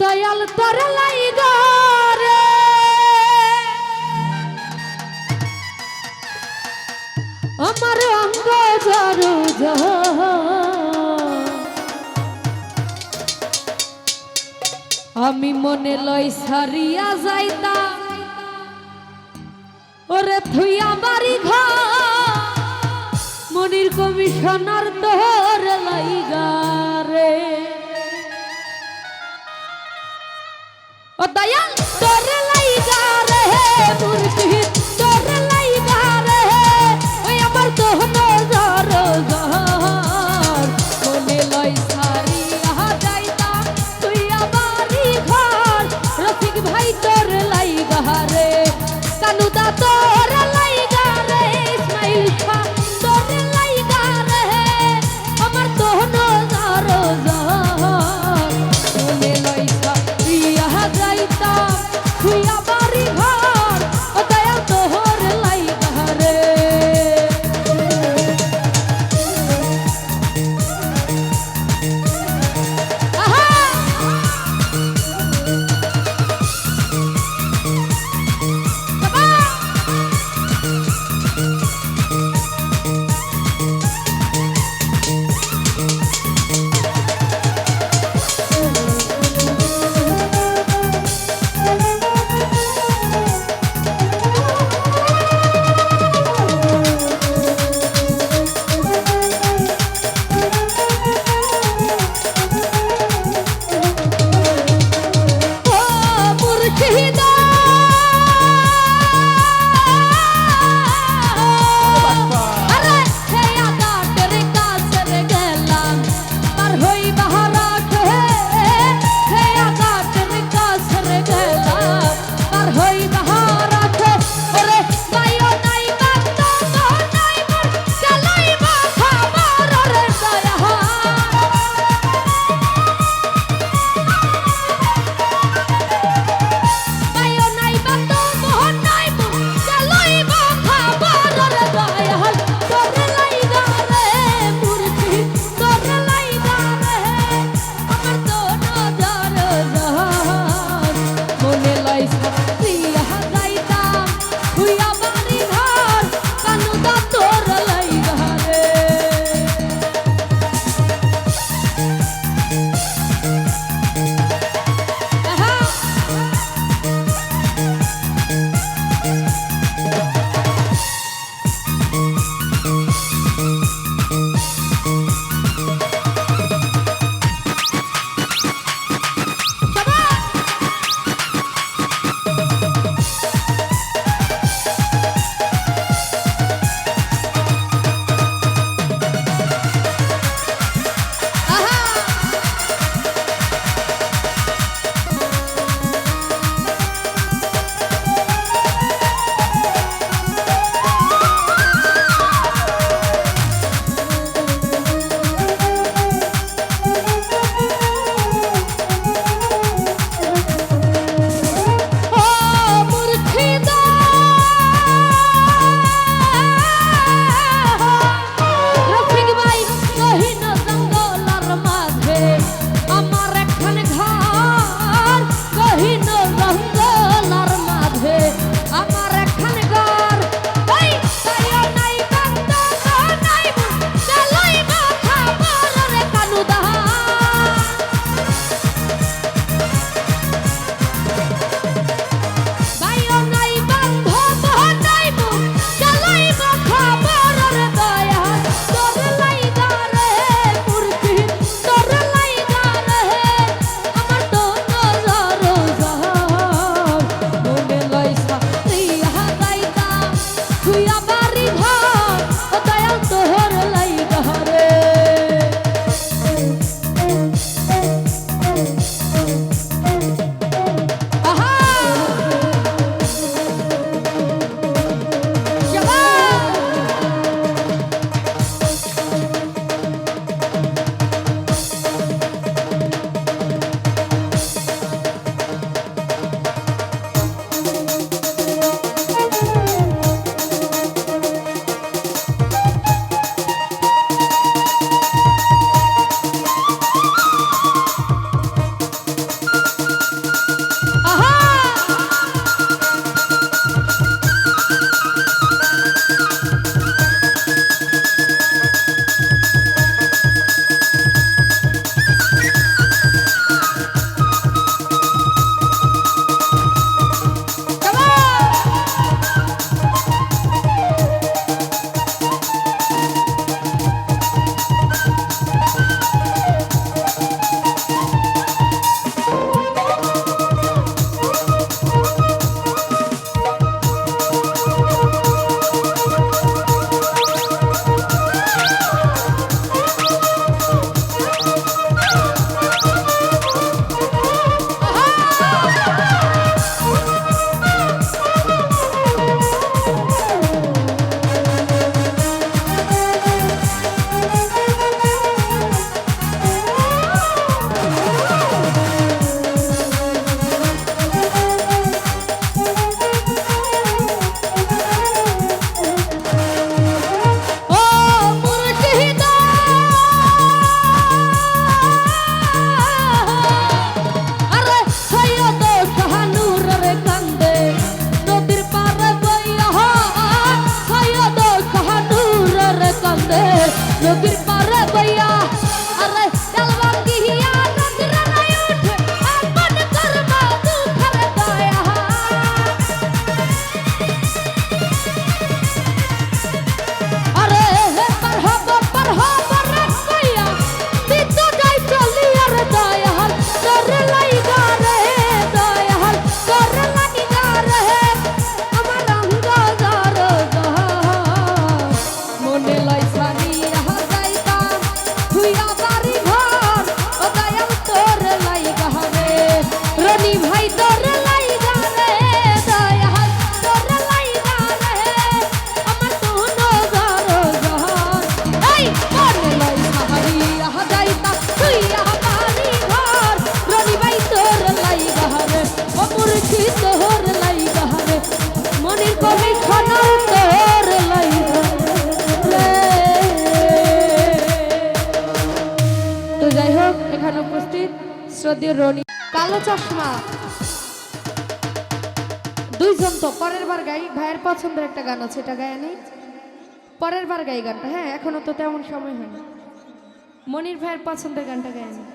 দয়াল তোর লাইগা রে আমার অঙ্গ জরু আমি মনে লই সারিয়া যাইতা। ওরে থুইয়া বাড়ি ঘর। মনির কমিশনার তোর লাইগা ও দয়াল তোর লাইগা রে মূর্তি নদীর পাড়া বইয়া শ্রদ্ধীয় রনি কালো চশমা। দুইজন তো পরের বার গাই, ভাইয়ের পছন্দের একটা গান আছে, এটা গায়ে নেই। পরের বার গাই গানটা হ্যাঁ এখনও তো তেমন সময় হয়নি। মনির ভাইয়ের পছন্দের গানটা গায়ে নেই।